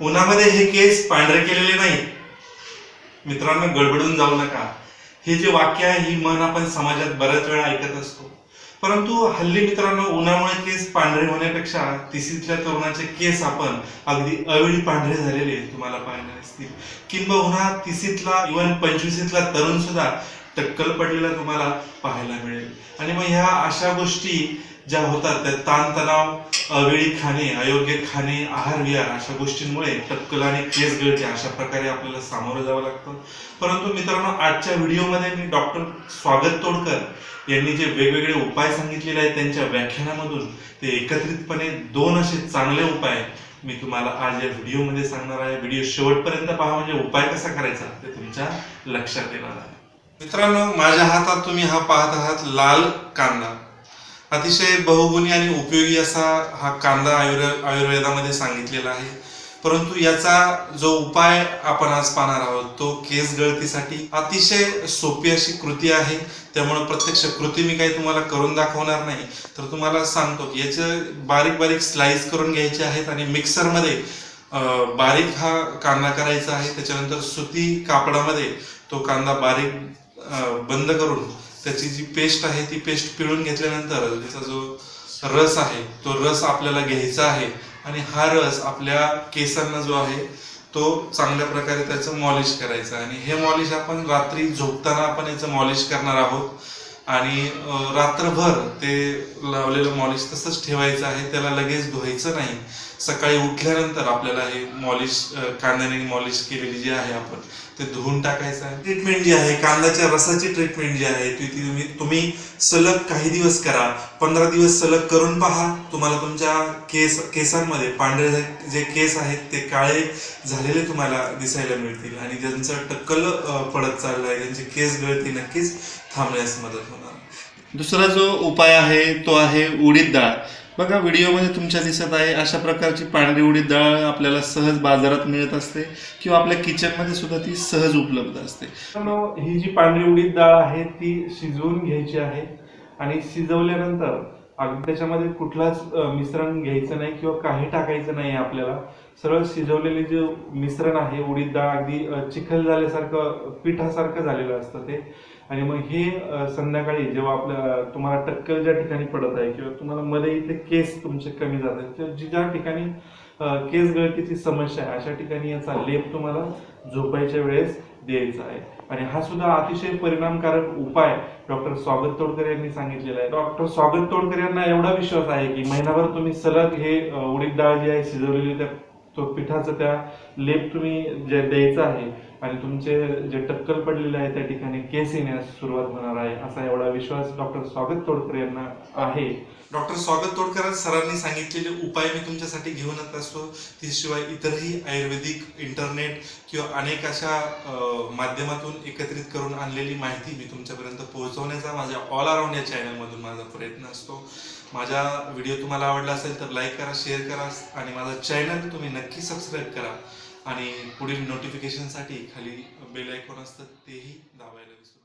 उन्हामध्ये हे केस पांढरे केलेले नाही. मित्रांनो गडबडून जाऊ नका. हे जे वाक्य आहे ही मन आपण समाजात बऱ्याच वेळा ऐकत असतो. परंतु हल्ली मित्रांनो उन्हामुळे केस पांढरे होण्यापेक्षा तिसरीतल्या तरुणाचे केस आपण अगदी अवेळी पांढरे झालेले तुम्हाला पाहायला असतील किंबहुना तिसीतला इवन पंचवीसीतला तरुण सुद्धा टक्कल पडलेला तुम्हाला पाहायला मिळेल. आणि मग ह्या अशा गोष्टी ज्या होतात त्या ताणतणाव अवेळी खाणे अयोग्य खाणे आहार विहार अशा गोष्टींमुळे टक्कल आणि केस गळते अशा प्रकारे आपल्याला सामोरं जावं लागतं. परंतु मित्रांनो आजच्या व्हिडिओमध्ये मी डॉक्टर स्वागत तोडकर यांनी जे वेगवेगळे उपाय सांगितलेले आहेत त्यांच्या व्याख्यानामधून ते एकत्रितपणे दोन असे चांगले उपाय मी तुम्हाला आज या व्हिडिओमध्ये सांगणार आहे. व्हिडिओ शेवटपर्यंत पहा म्हणजे उपाय कसा करायचा ते तुमच्या लक्षात येणार आहे. मित्रांनो माझ्या हातात तुम्ही हा पाहत आहात लाल कांदा. अतिशय बहुगुणी आणि उपयोगी असा हा कांदा आयुर्वे आयुर्वेदामध्ये सांगितलेला आहे. परंतु याचा जो उपाय आपण आज पाहणार आहोत तो केस गळतीसाठी अतिशय सोपी अशी कृती आहे. त्यामुळे प्रत्यक्ष कृती मी काही तुम्हाला करून दाखवणार नाही. तर तुम्हाला सांगतो की याचे बारीक बारीक स्लाइस करून घ्यायचे आहेत आणि मिक्सरमध्ये बारीक हा कांदा करायचा आहे. त्याच्यानंतर सुती कापडामध्ये तो कांदा बारीक बंद करून त्याची जी पेस्ट आहे ती पेस्ट पिळून घेतल्यानंतर त्याचा जो रस आहे तो रस आपल्याला घ्यायचा आहे आणि हा रस आपल्या केसांना जो आहे तो चांगल्या प्रकारे त्याचं मॉलिश करायचं. आणि हे मॉलिश आपण रात्री झोपताना आपण याचं मॉलिश करणार आहोत. आणि रात्रभर ते लावलेलं मॉलिश तसंच ठेवायचं आहे त्याला लगेच धुवायचं नाही. सकाळी उठल्यानंतर आपल्याला हे मॉलिश कांद्याने मॉलिश केलेली जी आहे आपण ते धुवून टाकायचं आहे. ट्रीटमेंट जी आहे कांद्याच्या रसाची ट्रीटमेंट जी आहे ती ती तुम्ही तुम्ही सलग काही दिवस करा. पंधरा दिवस सलग करून पहा. तुम्हाला तुमच्या केस केसांमध्ये पांढरे जे- केस आहेत ते काळे झालेले तुम्हाला दिसायला मिळतील. आणि ज्यांचं टक्कल पडत चाललं आहे त्यांचे केस गळती नक्कीच थांबण्यास मदत होईल. दुसरा जो उपाय आहे तो आहे उडीद डाळ. बघा व्हिडिओमध्ये तुमच्या दिसत आहे अशा प्रकारची पांढरी उडीद डाळ आपल्याला सहज बाजारात मिळत असते किंवा आपल्या किचनमध्ये सुद्धा ती सहज उपलब्ध असते. ही जी पांढरी उडीद डाळ आहे ती शिजवून घ्यायची आहे आणि शिजवल्यानंतर अगदी त्याच्यामध्ये कुठलाच मिश्रण घ्यायचं नाही किंवा काही टाकायचं नाही आपल्याला. सरळ शिजवलेले जे मिश्रण आहे उडीद डाळ अगदी चिखल झाल्यासारखं पिठासारखं झालेलं असतं ते. आणि मग हे संध्याकाळी जेव्हा आपल्या तुम्हाला टक्कल ज्या ठिकाणी पडत आहे किंवा तुम्हाला मध्ये इथे केस तुमचे कमी जात आहेत किंवा जी ज्या ठिकाणी केस गळतीची समस्या आहे अशा ठिकाणी याचा लेप तुम्हाला झोपायच्या वेळेस द्यायचा आहे. आणि हा सुद्धा अतिशय परिणामकारक उपाय डॉक्टर स्वागत तोडकर यांनी सांगितलेला आहे. डॉक्टर स्वागत तोडकर यांना एवढा विश्वास आहे की महिनाभर तुम्ही सलग हे उडीद डाळ जी आहे शिजवलेली त्या तो पिठाचं त्या लेप तुम्ही जे द्यायचा आहे आणि तुमचे जे टक्कल पडलेले आहे त्या ठिकाणी केस येण्यास सुरुवात होणार आहे असा एवढा विश्वास डॉक्टर स्वागत तोडकर यांना आहे. डॉक्टर स्वागत तोडकर सरांनी सांगितलेले उपाय मी तुमच्यासाठी घेऊनच असतो. त्याशिवाय इतरही आयुर्वेदिक इंटरनेट किंवा अनेक अशा माध्यमातून एकत्रित करून आणलेली माहिती मी तुमच्यापर्यंत पोहोचवण्याचा माझ्या ऑल अराउंड या चॅनलमधून माझा प्रयत्न असतो. माझा व्हिडिओ तुम्हाला आवडला असेल तर लाईक करा शेअर करा आणि माझा चॅनल तुम्ही नक्की सबस्क्राईब करा. आणि पुढील नोटिफिकेशनसाठी खाली बेल आयकॉन असतं तेही दाबायला विसरू